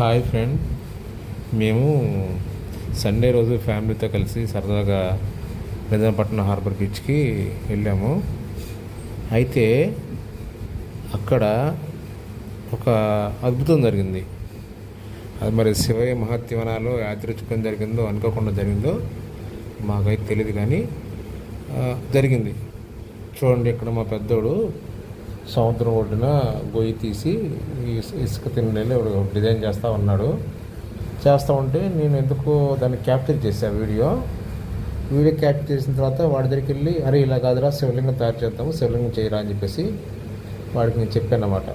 Hi friend. మేము Sunday రోజు ఫ్యామిలీతో కలిసి సరదాగా నిజాంపట్నం హార్బర్ బీచ్కి వెళ్ళాము. అయితే అక్కడ ఒక అద్భుతం జరిగింది. అది మరి శివయ్య మహాత్యవనాలు యాదృచ్ఛికం జరిగిందో అనుకోకుండా జరిగిందో మాకైతే తెలియదు కానీ జరిగింది. చూడండి ఇక్కడ మా పెద్దోడు సముద్రం ఒడ్డున గొయ్యి తీసి ఇసుక తిన్నెలు డిజైన్ చేస్తూ ఉన్నాడు. చేస్తూ ఉంటే నేను ఎందుకో దాన్ని క్యాప్చర్ చేశాను వీడియో. వీడియో క్యాప్చర్ చేసిన తర్వాత వాడి దగ్గరికి వెళ్ళి అరే ఇలా కాదురా శివలింగం తయారు చేద్దాము శివలింగం చేయరా అని చెప్పేసి వాడికి నేను చెప్పాను అనమాట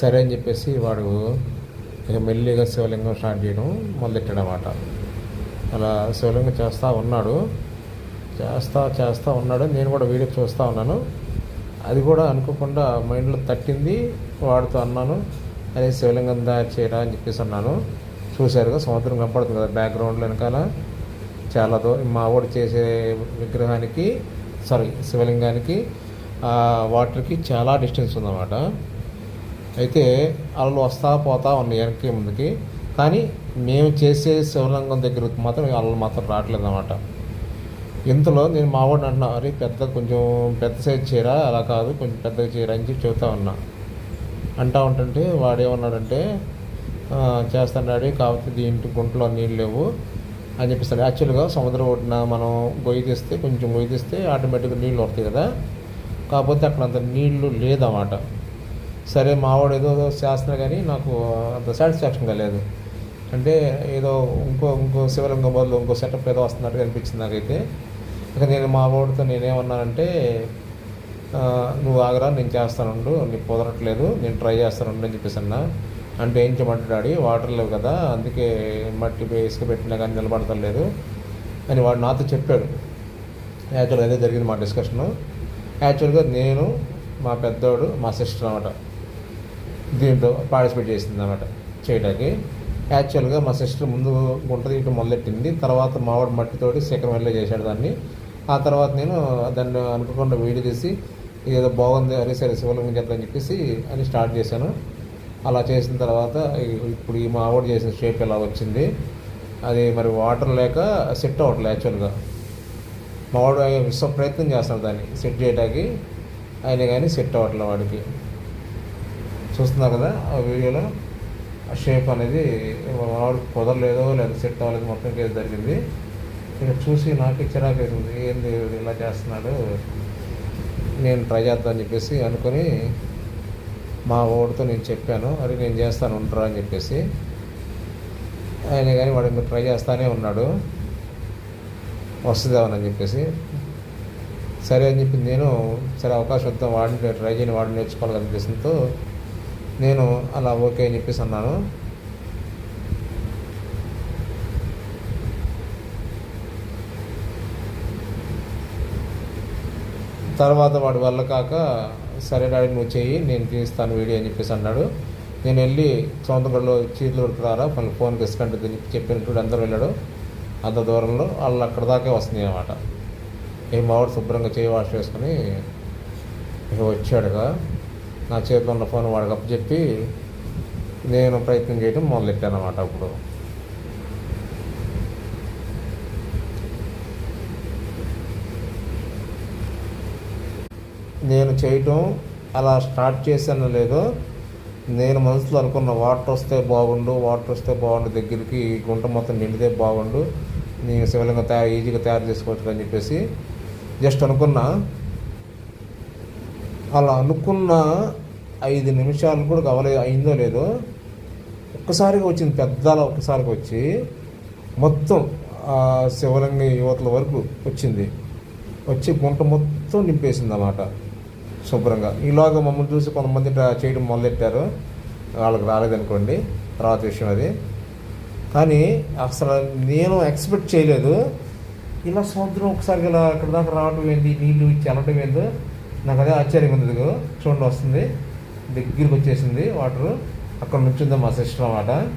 సరే అని చెప్పేసి వాడు ఇక మెల్లిగా శివలింగం స్టార్ట్ చేయడం మొదలెట్టాడనమాట అలా శివలింగం చేస్తూ ఉన్నాడు. చేస్తా చేస్తూ ఉన్నాడు. నేను కూడా వీడియో చూస్తూ ఉన్నాను. అది కూడా అనుకోకుండా మైండ్లో తట్టింది. వాడుతూ అన్నాను అదే శివలింగం తయారు అని చెప్పేసి అన్నాను. చూశారుగా సముద్రం కనపడుతుంది కదా బ్యాక్గ్రౌండ్లో వెనకాల. చాలా దూరం మా ఊడు చేసే విగ్రహానికి సారీ శివలింగానికి వాటర్కి చాలా డిస్టెన్స్ ఉందన్నమాట. అయితే అలలు వస్తా పోతా ఉన్నాయి వెనక్కి ముందుకి. కానీ మేము చేసే శివలింగం దగ్గరకు మాత్రం అలలు మాత్రం రావట్లేదు అన్నమాట ఇంతలో నేను మా వాడిని అంటున్నా అరే పెద్ద కొంచెం పెద్ద సైజ్ చీర అలా కాదు కొంచెం పెద్దగా చీర అని చెప్పి చెబుతా ఉన్నా. అంటా ఉంటుంటే వాడేమన్నాడంటే చేస్తాను డాడీ కాకపోతే దీంట్లో గుంటలో నీళ్ళు లేవు అని చెప్పిస్తాడు. యాక్చువల్గా సముద్రం ఒడ్డున మనం గొయ్యి తీస్తే కొంచెం గొయ్యి తీస్తే ఆటోమేటిక్గా నీళ్ళు వస్తాయి కదా. కాకపోతే అక్కడ అంత నీళ్ళు లేదన్నమాట. సరే మావాడు ఏదో చేస్తున్నా కానీ నాకు అంత సాటిస్ఫాక్షన్ కాలేదు అంటే ఏదో ఇంకో ఇంకో శివలింగం బదులు ఇంకో సెటప్ ఏదో వస్తున్నట్టుగా అనిపించింది నాకైతే. ఇక నేను మా వాడితో నేనేమన్నానంటే నువ్వు ఆగరా నేను చేస్తానుండు నీకు కుదరట్లేదు నేను ట్రై చేస్తానుండు అని చెప్పేసి అన్నా. అంటే ఏం చేయమంటాడు డాడీ? వాటర్ లేవు కదా అందుకే మట్టి వేసుకు ఇసుక పెట్టినా కానీ నిలబడతలేదు అని వాడు నాతో చెప్పాడు. యాక్చువల్గా అదే జరిగింది మా డిస్కషను. యాక్చువల్గా నేను మా పెద్దోడు మా సిస్టర్ అనమాట దీంట్లో పార్టిసిపేట్ చేసింది అనమాట చేయడానికి యాక్చువల్గా మా సిస్టర్ ముందు గుంట తీయటం మొదలెట్టింది. తర్వాత మావాడు మట్టితోటి శిఖరం వెళ్ళి చేశాడు దాన్ని. ఆ తర్వాత నేను దాన్ని అనుకోకుండా వీడియో తీసి ఏదో బాగుంది అరే సరే శివలింగం చేద్దామని చెప్పేసి అని స్టార్ట్ చేశాను. అలా చేసిన తర్వాత ఇప్పుడు ఈ మావాడు చేసిన షేప్ ఎలా వచ్చింది? అది మరి వాటర్ లేక సెట్ అవ్వట్లేదు యాక్చువల్గా మావాడు విశ్వ ప్రయత్నం చేస్తాడు దాన్ని సెట్ చేయడానికి ఆయన కానీ సెట్ అవ్వట్లేదు వాడికి. చూస్తున్నారు కదా ఆ వీడియోలో? ఆ షేప్ అనేది వాడు కుదరలేదో లేదా సెట్ అవ్వలేదు మొత్తం కేసు జరిగింది. ఇక చూసి నాకే చిరాకు వేసింది. ఏంది ఇలా చేస్తున్నాడు? నేను ట్రై చేద్దామని చెప్పేసి అనుకొని మా ఓడితో నేను చెప్పాను. అరే నేను చేస్తాను ఉంటారా అని చెప్పేసి. ఆయన కానీ వాడు మీరు ట్రై చేస్తానే ఉన్నాడు. వస్తుందేమని చెప్పేసి. సరే అని చెప్పి నేను సరే అవకాశం వద్దాం వాడిని ట్రై చేయని వాడిని నేర్చుకోవాలి అనిపిస్తుందో నేను అలా ఓకే అని చెప్పేసి అన్నాను. తర్వాత వాడి వల్ల కాక సరే డాడీ నువ్వు చెయ్యి నేను తీస్తాను వీడియో అని చెప్పేసి అన్నాడు. నేను వెళ్ళి సొంతగడలో చీరలు కొడుకురారా మళ్ళీ ఫోన్కి ఇసుకంటుంది అని చెప్పినట్టు అందరూ వెళ్ళాడు. అంత దూరంలో వాళ్ళు అక్కడ దాకే వస్తున్నాయి అనమాట ఈ మావాడు శుభ్రంగా చేయి వాష్ చేసుకుని ఇక వచ్చాడుగా. నా చేతిలో ఉన్న ఫోన్ వాడికి అప్పచెప్పి నేను ప్రయత్నం చేయడం మొదలెట్టాను అనమాట అప్పుడు. నేను చేయటం అలా స్టార్ట్ చేశానో లేదో నేను మనసులో అనుకున్న వాటర్ వస్తే బాగుండు వాటర్ వస్తే బాగుండు దగ్గరికి గుంట మొత్తం నిండితే బాగుండు నేను శివలింగం తయారు ఈజీగా తయారు చేసుకోవచ్చు అని చెప్పేసి జస్ట్ అనుకున్నా. అలా అనుకున్న ఐదు నిమిషాలు కూడా అవలే అయిందో లేదో ఒక్కసారిగా వచ్చింది పెద్దల ఒక్కసారిగా వచ్చి మొత్తం ఆ శివలింగ యువతల వరకు వచ్చింది. వచ్చి గుంట మొత్తం నింపేసింది అన్నమాట శుభ్రంగా. ఈలోగా మమ్మల్ని చూసి కొంతమంది ఇట్లా చేయడం మొదలెట్టారు. వాళ్ళకి రాలేదనుకోండి తర్వాత విషయం అది. కానీ అసలు నేను ఎక్స్పెక్ట్ చేయలేదు. ఇలా సముద్రం ఒకసారి ఇలా అక్కడ దాకా రావడం ఏంటి? నీళ్ళు ఇచ్చి వెళ్ళడం ఏందో? నాకు అదే ఆశ్చర్యంగా ఉంది. చూడండి వస్తుంది. దగ్గరికి వచ్చేసింది వాటర్. అక్కడ నుంచిందో మా సిస్టర్ అన్నమాట.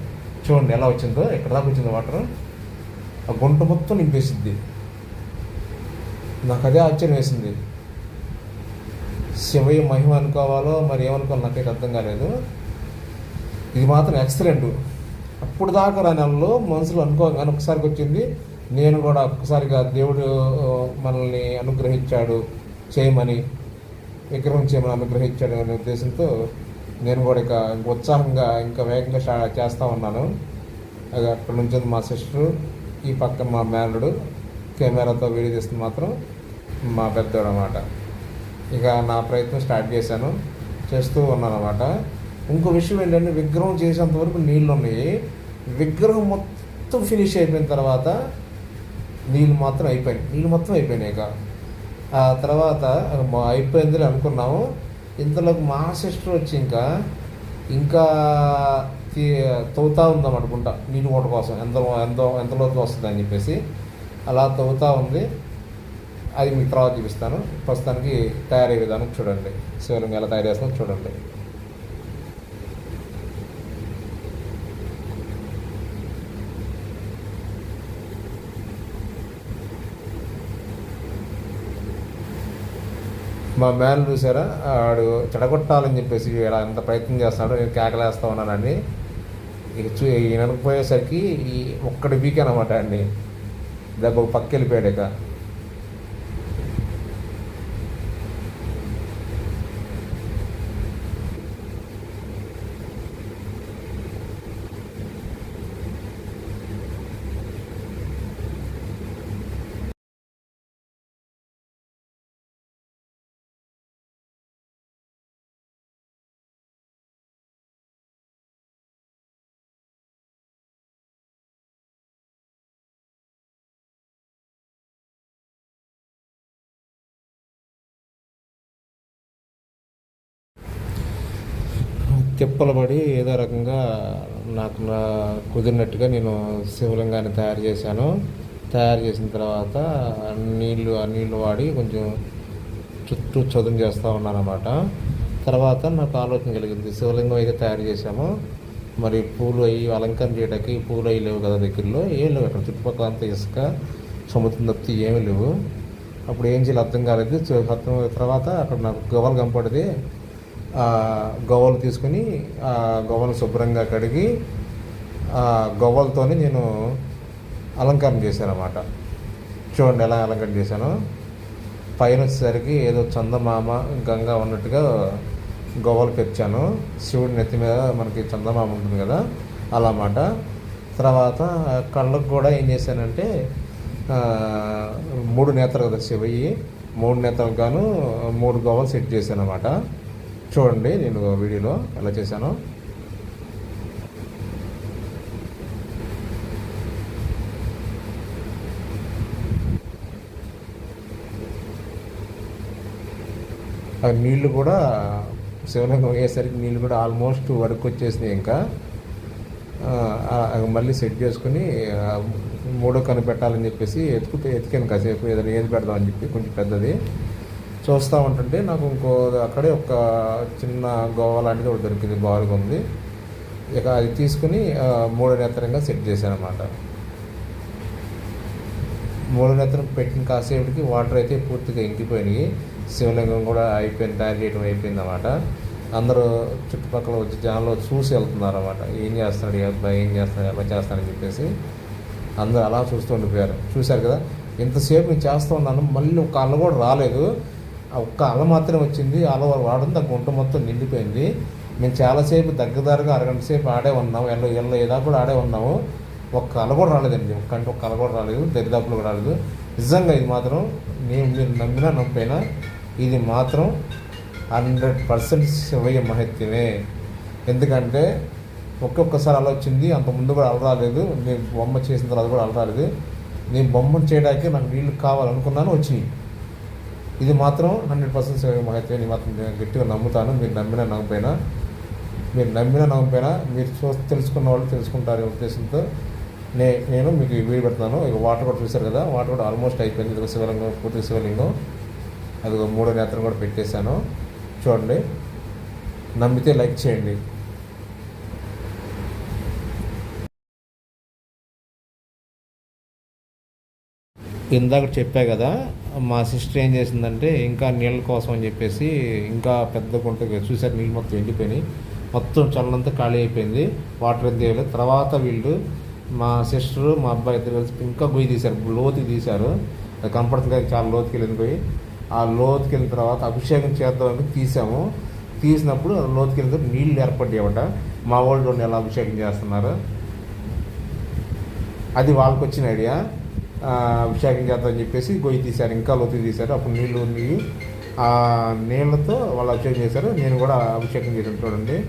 చూడండి ఎలా వచ్చిందో. ఎక్కడ దాకా వచ్చిందో వాటర్. ఆ గుంట మొత్తం నింపేసిద్ది. నాకు అదే ఆశ్చర్యం వేసింది. శివయ్య మహిమ అనుకోవాలో మరి ఏమనుకోవాలో నాకైతే అర్థం కాలేదు. ఇది మాత్రం ఎక్సలెంట్ అప్పుడు దాకా రా నెలలో మనసులో అనుకోగానే ఒకసారికి వచ్చింది నేను కూడా ఒక్కసారిగా దేవుడు మనల్ని అనుగ్రహించాడు చేయమని విగ్రహం చేయమని అనుగ్రహించాడు అనే ఉద్దేశంతో నేను కూడా ఇక ఉత్సాహంగా ఇంకా వేగంగా చేస్తూ ఉన్నాను. అది అక్కడ నుంచి మా సిస్టరు ఈ పక్క మా మేనడు కెమెరాతో వీడియో తీస్తుంది మాత్రం మా పెద్దోడు అనమాట ఇక నా ప్రయత్నం స్టార్ట్ చేశాను. చేస్తూ ఉన్నాను అనమాట ఇంకో విషయం ఏంటంటే విగ్రహం చేసేంత వరకు నీళ్ళు ఉన్నాయి. విగ్రహం మొత్తం ఫినిష్ అయిపోయిన తర్వాత నీళ్ళు మాత్రం అయిపోయినాయి. నీళ్ళు మొత్తం అయిపోయినాయి ఇక. ఆ తర్వాత మా అయిపోయింది అనుకున్నాము. ఇంతలోకి మా సిస్టర్ వచ్చి ఇంకా ఇంకా తవ్వుతూ ఉందాం అనుకుంటా నీళ్ళు మూట కోసం. ఎంత ఎంతో ఎంతలోకి వస్తుందని వస్తుంది అని చెప్పేసి. అలా తవ్వుతూ ఉంది. అది మీకు తర్వాత చూపిస్తాను. ప్రస్తుతానికి తయారయ్యే విధానం చూడండి. శివలింగం ఎలా తయారు చేస్తామో చూడండి. మా మ్యాన్ చూసారా? ఆడు చెడగొట్టాలని చెప్పేసి ఇలా ఎంత ప్రయత్నం చేస్తున్నాడు నేను కేకలేస్తా ఉన్నానండి. ఇక చూ ఈయన పోయేసరికి ఈ ఒక్కడి వీక్ అనమాట అండి. దెబ్బ పక్కెళ్ళిపోయాడు పక్క వెళ్ళిపోయాడు ఇక. తిప్పలు పడి ఏదో రకంగా నాకు నా కుదిరినట్టుగా నేను శివలింగాన్ని తయారు చేశాను. తయారు చేసిన తర్వాత నీళ్ళు ఆ నీళ్ళు వాడి కొంచెం చుట్టూ చదును చేస్తూ ఉన్నాను అనమాట తర్వాత నాకు ఆలోచన కలిగింది శివలింగం అయితే తయారు చేశాము. మరి పూలు అవి అలంకరణ చేయడానికి పూలు అవి లేవు కదా దగ్గరలో ఏం లేవు అక్కడ. చుట్టుపక్కల అంతా ఇసుక సముద్రం తప్పితే ఏమీ లేవు. అప్పుడు ఏం చేయాలి అర్థం కాలేదు. అర్థం తర్వాత అక్కడ నాకు గవ్వలు కనపడింది గవ్వలు తీసుకుని ఆ గవ్వలు శుభ్రంగా కడిగి ఆ గవ్వలతోనే నేను అలంకరణ చేశాను అన్నమాట చూడండి ఎలా అలంకరణ చేశాను. పైన వచ్చేసరికి ఏదో చందమామ గంగా ఉన్నట్టుగా గవ్వలు పెంచాను. శివుడి నెత్తి మీద మనకి చందమామ ఉంటుంది కదా అలా అన్నమాట తర్వాత కళ్ళకు కూడా ఏం చేశానంటే మూడు నేత్రాలు కదా శివయ్యి మూడు నేత్రాలకు గాను మూడు గవ్వలు సెట్ చేశాను అనమాట చూడండి నేను వీడియోలో ఎలా చేశాను. ఆ నీళ్ళు కూడా శివలింగం అయ్యేసరికి నీళ్ళు కూడా ఆల్మోస్ట్ వరకు వచ్చేసినాయి ఇంకా మళ్ళీ సెట్ చేసుకుని మూడో కను పెట్టాలని చెప్పేసి ఎత్తుకుతే ఎతికాను కాసేపు ఏదైనా ఏది పెడదామని చెప్పి కొంచెం పెద్దది. చూస్తూ ఉంటుంటే నాకు ఇంకో అక్కడే ఒక చిన్న గోవా లాంటిది ఒకటి దొరికింది బారుగా ఉంది. ఇక అది తీసుకుని ఆ, మూడో నేత్రంగా సెట్ చేశాను అనమాట మూడు నేత్రం పెట్టిన కాసేపటికి వాటర్ అయితే పూర్తిగా ఇంకిపోయినాయి. శివలింగం కూడా అయిపోయింది తయారు చేయడం అయిపోయింది అన్నమాట అందరూ చుట్టుపక్కల వచ్చి జనాలు చూసి వెళ్తున్నారు అనమాట ఏం చేస్తున్నాడు అబ్బాయి ఏం చేస్తున్నాడు ఎలా చేస్తాడని చెప్పేసి. అందరూ అలా చూస్తూ ఉండిపోయారు. చూశారు కదా? ఇంతసేపు నేను చేస్తూ ఉన్నాను మళ్ళీ ఒక కూడా రాలేదు. ఒక్క అల మాత్రమే వచ్చింది. అల వాడడం దాని గుంట మొత్తం నిండిపోయింది. మేము చాలాసేపు దగ్గరదారుగా అరగంట సేపు ఆడే ఉన్నాము. ఎల్లో ఎల్లో ఏదా కూడా ఆడే ఉన్నాము. ఒక్క అల కూడా రాలేదండి ఒక్కంటే ఒక్క అల కూడా రాలేదు. దరిదాపులు కూడా రాలేదు. నిజంగా ఇది మాత్రం నేను మీరు నమ్మినా నమ్మినా ఇది మాత్రం హండ్రెడ్ పర్సెంట్ శివయ్య మహత్యమే. ఎందుకంటే ఒక్కొక్కసారి అలా వచ్చింది. అంతకుముందు ముందు కూడా అలా రాలేదు. నేను బొమ్మ చేసిన తర్వాత కూడా అలా రాలేదు. నేను బొమ్మను చేయడానికి నాకు నీళ్ళు కావాలనుకున్నాను. వచ్చినాయి ఇది మాత్రం హండ్రెడ్ పర్సెంట్ శివయ్య మహత్యం నేను మాత్రం నేను గట్టిగా నమ్ముతాను. మీరు నమ్మినా నమ్మపోయినా మీరు నమ్మినా నమ్మపోయినా మీరు చూ తెలుసుకున్న వాళ్ళు తెలుసుకుంటారు ఉద్దేశంతో నే నేను మీకు వీడి వీడియో పెడుతున్నాను ఇక వాటర్ కూడా చూశారు కదా వాటర్ కూడా ఆల్మోస్ట్ అయిపోయింది. ఇది శివలింగం పూర్తి శివలింగం. అది ఒక మూడో నేత్రం కూడా పెట్టేశాను. చూడండి. నమ్మితే లైక్ చేయండి. ఇందాక చెప్పా కదా మా సిస్టర్ ఏం చేసిందంటే ఇంకా నీళ్ళ కోసం అని చెప్పేసి ఇంకా పెద్ద గుంట చూసారు నీళ్ళు మొత్తం ఎండిపోయినాయి. మొత్తం చల్లంతా ఖాళీ అయిపోయింది వాటర్ ఎంత వేయలేదు తర్వాత వీళ్ళు మా సిస్టరు మా అబ్బాయి ఇద్దరు కలిసి ఇంకా గొయ్యి తీశారు లోతుకి తీశారు. అది కనపడుతుంది చాలా లోతుకి వెళ్ళింది పోయి ఆ లోతుకి వెళ్ళిన తర్వాత అభిషేకం చేద్దామని తీసాము. తీసినప్పుడు ఆ లోతుకి వెళ్ళిన నీళ్ళు ఏర్పడ్డాయట మా వాళ్ళు ఎలా అభిషేకం చేస్తున్నారు. అది వాళ్ళకి వచ్చిన ఐడియా. అభిషేకం చేద్దామని చెప్పేసి గొయ్యి తీశారు ఇంకా లోతు తీశారు. అప్పుడు నీళ్ళు ఉన్నాయి ఆ నీళ్ళతో వాళ్ళు అభిషేకం చేశారు. నేను కూడా అభిషేకం చేయడం చూడండి.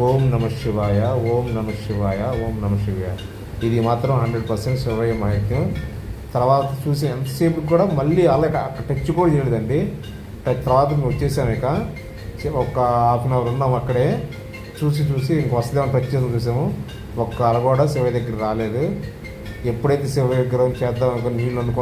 ఓం నమ శివాయ ఓం నమ శివాయ ఓం నమ శివాయ. ఇది మాత్రం హండ్రెడ్ పర్సెంట్ శివయ్య మాహిత్యం. తర్వాత చూసి ఎంతసేపు కూడా మళ్ళీ అలాగే అక్కడ టచ్ కూడా చేయలేదండి. తర్వాత మేము వచ్చేసాము ఇక. ఒక హాఫ్ అన్ అవర్ ఉన్నాం అక్కడే. చూసి చూసి ఇంక వస్తుందేమో టచ్ చేసి చూసాము. ఒక్క అలా కూడా శివయ్య దగ్గర రాలేదు. ఎప్పుడైతే శివ విగ్రహం చేద్దాం అనుకుని నీళ్ళు అనుకున్నాం